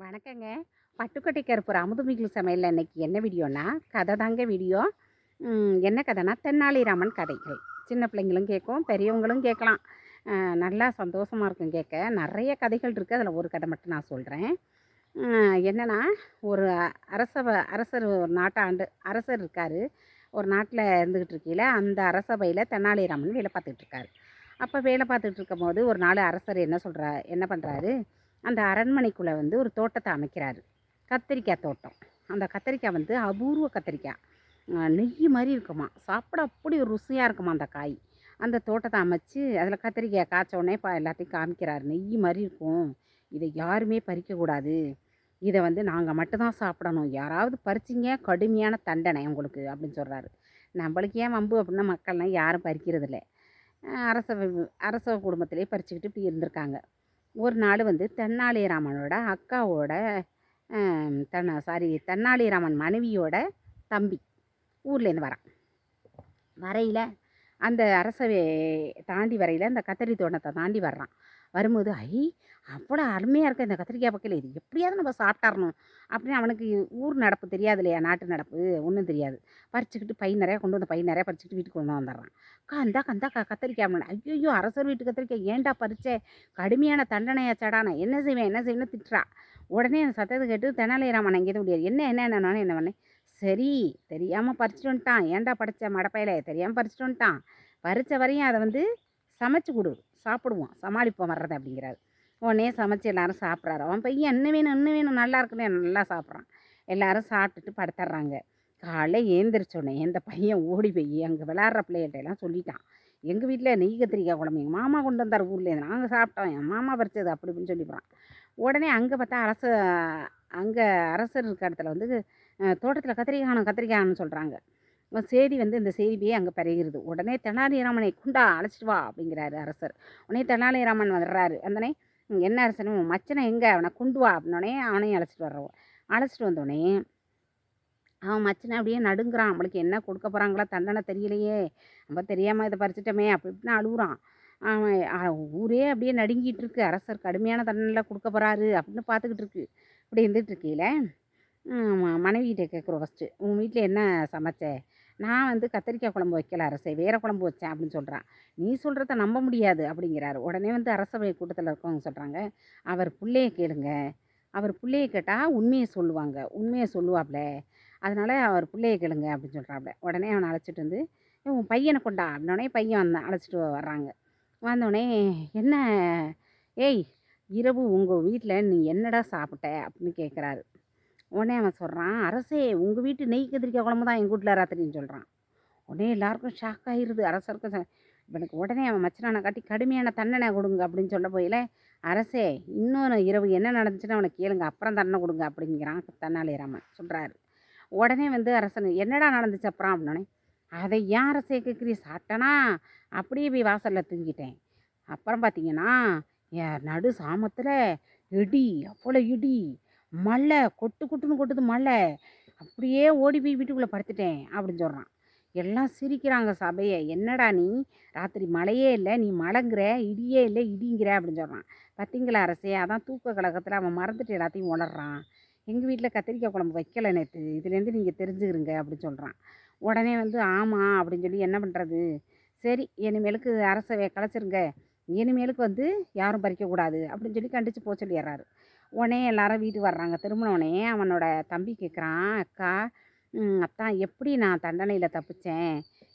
வணக்கங்க. பட்டுக்கொட்டை கருப்பூர் அமுதுமிகு சமையலில் இன்னைக்கு என்ன வீடியோனா கதை தாங்க வீடியோ. என்ன கதைனா தென்னாலிராமன் கதைகள். சின்ன பிள்ளைங்களும் கேட்கும் பெரியவங்களும் கேட்கலாம். நல்லா சந்தோஷமாக இருக்கும் கேட்க. நிறைய கதைகள் இருக்குது அதில் ஒரு கதை மட்டும் நான் சொல்கிறேன் என்னென்னா ஒரு அரச அரசர் ஒரு நாட்டாண்டு அரசர் இருக்கார். ஒரு நாட்டில் இருந்துக்கிட்டு இருக்கையில் அந்த அரசபையில் தென்னாலிராமன் வேலை பார்த்துக்கிட்டு இருக்காரு. அப்போ வேலை பார்த்துட்டு இருக்கும் போது ஒரு நாள் அரசர் என்ன சொல்கிறா என்ன பண்ணுறாரு அந்த அரண்மனைக்குள்ளே வந்து ஒரு தோட்டத்தை அமைக்கிறாரு. கத்திரிக்காய் தோட்டம். அந்த கத்திரிக்காய் வந்து அபூர்வ கத்திரிக்காய். நெய் மாதிரி இருக்குமா? சாப்பிட அப்படி ஒரு ருசியாக இருக்குமா அந்த காய்? அந்த தோட்டத்தை அமைச்சு அதில் கத்திரிக்காய் காய்ச்ச உடனே இப்போ எல்லாத்தையும் காமிக்கிறார். நெய் மாதிரி இருக்கும். இதை யாருமே பறிக்கக்கூடாது இதை வந்து நாங்கள் மட்டும்தான் சாப்பிடணும். யாராவது பறிச்சிங்க கடுமையான தண்டனை உங்களுக்கு அப்படின்னு சொல்கிறாரு நம்மளுக்கு ஏன் வம்பு அப்படின்னா மக்கள்லாம் யாரும் பறிக்கிறதில்ல. அரச அரச குடும்பத்திலே பறிச்சுக்கிட்டு இப்படி இருந்திருக்காங்க. ஒரு நாள் வந்து தென்னாலிராமனோட அக்காவோட ஆம், தென்ன சாரி தென்னாலிராமன் மனைவியோட தம்பி ஊர்லேருந்து வரான். வரையில் அந்த அரசவை தாண்டி வரையில் அந்த கத்தரி தோட்டத்தை தாண்டி வர்றான். வரும்போது ஐ அவ்வளோ அருமையாக இருக்க இந்த கத்திரிக்காய் பக்கையில் இது எப்படியாவது நம்ம சாப்பிட்டாரணும். அப்படின்னு அவனுக்கு ஊர் நடப்பு தெரியாது இல்லையா நாட்டு நடப்பு ஒன்றும் தெரியாது. பறிச்சுக்கிட்டு பை நிறையா கொண்டு வந்து பை நிறையா பறிச்சுக்கிட்டு வீட்டுக்கு கொண்டு வந்துடுறான். கந்தா கந்தா க கத்திரிக்காய் அப்படின்னு. ஐயோ அரசர் வீட்டு கத்திரிக்காய் ஏன்டா பறிச்சே? கடுமையான தண்டனையா நான் என்ன செய்வேன் என்ன செய்வேன்னு திட்டுறா. உடனே அந்த சத்தத்தை கேட்டு தெனாலிராமன் அங்கேருந்து முடியாது என்ன என்ன என்னன்னு என்ன பண்ணேன் சரி தெரியாமல் பறிச்சுட்டு வந்துட்டான். ஏன்டா படைச்ச மடப்பையில? தெரியாமல் பறிச்சுட்டு வந்துட்டான். பறித்த வரையும் அதை வந்து சமைச்சு கொடு. சாப்பிடுவோம். சமாளிப்போம் வர்றது அப்படிங்கிறாரு. உடனே சமைச்சு எல்லாரும் சாப்பிட்றாரு. அவன் பையன் என்ன வேணும் என்ன வேணும் நல்லா இருக்குன்னு நல்லா சாப்பிட்றான். எல்லாரும் சாப்பிட்டுட்டு படுத்துட்றாங்க. காலைல ஏந்திரிச்சோடனே இந்த பையன் ஓடி போய் அங்கே விளாட்ற பிள்ளைகள்ட்ட எல்லாம் சொல்லிட்டான். எங்கள் வீட்டில் நெய் கத்திரிக்காய் குழம்பு எங்கள் மாமா கொண்டு வந்தார் ஊர்லேருந்து நாங்கள் சாப்பிட்டோம். என் மாமா பறிச்சது அப்படி இப்படின்னு சொல்லி போகிறான் உடனே அங்கே பார்த்தா அரச அங்கே அரசர் இருக்க இடத்துல வந்து தோட்டத்தில் கத்திரிக்காய் கத்திரிக்காய்னு சொல்கிறாங்க செய்தி வந்து இந்த செய்தியே அங்கே பரவுகிறது உடனே தெனாலிராமனை குண்டா அழைச்சிட்டு வா அப்படிங்கிறாரு அரசர். உடனே தெனாலிராமன் வர்றாரு. அந்தனே என்ன அரசனும் மச்சனை எங்கே? அவனை கொண்டு வா. அப்படின்னோடனே அவனையும் அழைச்சிட்டு வர்றோம் அழைச்சிட்டு வந்தோடனே அவன் மச்சனை அப்படியே நடுங்கிறான். நம்மளுக்கு என்ன கொடுக்க போகிறாங்களா தண்டனை தெரியலையே. நம்ம தெரியாமல் இதை பறிச்சிட்டோமே. அப்படி இப்படின்னு அழுகுறான். அவன் ஊரே அப்படியே நடுங்கிட்டு இருக்கு. அரசர் கடுமையான தண்டனைலாம் கொடுக்க போகிறாரு அப்படின்னு பார்த்துக்கிட்டு இருக்கு. இப்படி இருந்துகிட்டு இருக்கையில் மனைவிகிட்ட கேட்குறோம் ஃபஸ்ட்டு உன் வீட்டில் என்ன சமைச்ச? நான் வந்து கத்திரிக்காய் குழம்பு வைக்கல அரசே வேறு குழம்பு வச்சேன் அப்படின்னு சொல்கிறான் நீ சொல்கிறத நம்ப முடியாது அப்படிங்கிறாரு. உடனே வந்து அரசவை கூட்டத்தில் இருக்கவங்க சொல்கிறாங்க அவர் பிள்ளையை கேளுங்க. அவர் பிள்ளைய கேட்டால் உண்மையை சொல்லுவாங்க. உண்மையை சொல்லுவாப்ல. அதனால் அவர் பிள்ளையை கேளுங்க அப்படின்னு சொல்கிறாப்ல உடனே அவனை அழைச்சிட்டு வந்து உன் பையனை கொண்டா அப்படின்னே பையன் வந்தான். அழைச்சிட்டு வர்றாங்க. வந்தோடனே என்ன? ஏய் இரவு உங்கள் வீட்டில் நீ என்னடா சாப்பிட்ட? அப்படின்னு கேட்குறாரு உடனே அவன் சொல்கிறான் அரசே உங்கள் வீட்டு நெய் கத்திரிக்காய் குழம்பு தான் எங்கள் வீட்டில் ராத்திரின்னு சொல்கிறான் உடனே எல்லாருக்கும் ஷாக் ஆகிருது அரசருக்கும் இவனுக்கு உடனே அவன் மச்சனானை காட்டி கடுமையான தண்டனை கொடுங்க அப்படின்னு சொல்ல போயில அரசே இன்னொரு இரவு என்ன நடந்துச்சுன்னு அவனை கேளுங்க அப்புறம் தண்டனை கொடுங்க அப்படிங்கிறான் தென்னாலிராமன் சொல்கிறாரு உடனே வந்து அரசன் என்னடா நடந்துச்சு அப்புறம்? அப்படின்னே அதை ஏன் அரசே கேட்குறீ சாப்பிட்டனா? அப்படியே போய் வாசலில் தூங்கிட்டேன். அப்புறம் பார்த்தீங்கன்னா என் நடு சாமத்தில் இடி அவ்வளோ இடி. மழை கொட்டு கொட்டுன்னு கொட்டுது மழை. அப்படியே ஓடி போய் வீட்டுக்குள்ளே படுத்துட்டேன் அப்படின்னு சொல்கிறான் எல்லாம் சிரிக்கிறாங்க சபையை. என்னடா நீ? ராத்திரி மழையே இல்லை. நீ மழைங்கிற? இடியே இல்லை. இடிங்கிற? அப்படின்னு சொல்கிறான் பார்த்தீங்களா அரசே? அதான் தூக்க கழகத்தில் அவன் மறந்துட்டு எல்லாத்தையும் உணர்றான் எங்கள் வீட்டில் கத்திரிக்காய் குழம்பு வைக்கல நேற்று. இதுலேருந்து நீங்கள் தெரிஞ்சுக்கிறீங்க அப்படின்னு சொல்கிறான் உடனே வந்து ஆமாம் அப்படின்னு சொல்லி என்ன பண்ணுறது சரி இனிமேலுக்கு அரசவை கலைச்சிருங்க. இனிமேலுக்கு வந்து யாரும் பறிக்கக்கூடாது அப்படின்னு சொல்லி கண்டித்து போக சொல்லிடுறாரு. உடனே எல்லாரும் வீட்டுக்கு வர்றாங்க. திரும்பினோடனே அவனோட தம்பி கேட்குறான் அக்கா அத்தான் எப்படி நான் தண்டனையில் தப்பிச்சேன்?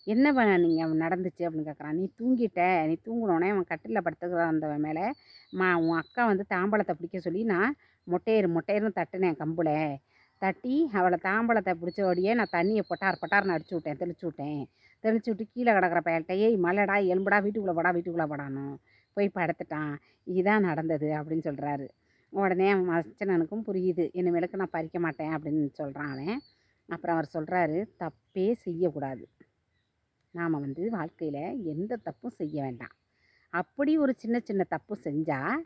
என்ன பண்ண நீங்கள் நடந்துச்சு? அப்படின்னு கேட்குறான். நீ தூங்கிட்ட. நீ தூங்கினோடனே அவன் கட்டிலில் படுத்துக்கிற அந்தவன் மேலே மா உன் அக்கா வந்து தாம்பழத்தை பிடிக்க சொல்லி நான் மொட்டையர் மொட்டையர்னு தட்டினேன் கம்பில். தட்டி அவளை தாம்பழத்தை பிடிச்சோடியே நான் தண்ணியை பொட்டார் பொட்டார்னு அடிச்சு விட்டேன் தெளிச்சு விட்டேன். தெளிச்சு விட்டு கீழே கிடக்கிற பயல்கிட்ட ஏய் மலைடா எலும்புடா வீட்டுக்குள்ளே படா வீட்டுக்குள்ளே படானும் போய் படுத்துட்டான். இதுதான் நடந்தது அப்படின்னு சொல்கிறாரு உடனே அவன் மச்சனனுக்கும் புரியுது. இனிமேலுக்கு நான் பறிக்க மாட்டேன் அப்படின்னு சொல்கிறான் அவன். அப்புறம் அவர் சொல்கிறாரு தப்பே செய்யக்கூடாது. நாம் வந்து வாழ்க்கையில் எந்த தப்பும் செய்ய வேண்டாம். அப்படி ஒரு சின்ன சின்ன தப்பு செஞ்சால்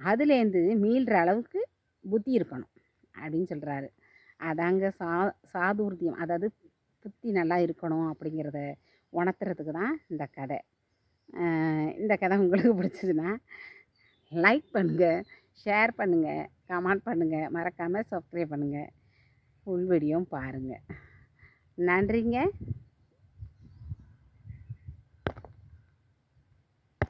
அதுலேருந்து மீள்கிற அளவுக்கு புத்தி இருக்கணும் அப்படின்னு சொல்கிறாரு அதாங்க சா சாதுர்த்தியம். அதாவது புத்தி நல்லா இருக்கணும் அப்படிங்கிறத உணர்த்துறதுக்கு தான் இந்த கதை. இந்த கதை உங்களுக்கு பிடிச்சதுன்னா லைக் பண்ணுங்கள் ஷேர் பண்ணுங்கள் கமெண்ட் பண்ணுங்கள் மறக்காமல் சப்ஸ்கிரைப் பண்ணுங்கள் ஃபுல் வீடியோவும் பாருங்கள் நன்றிங்க.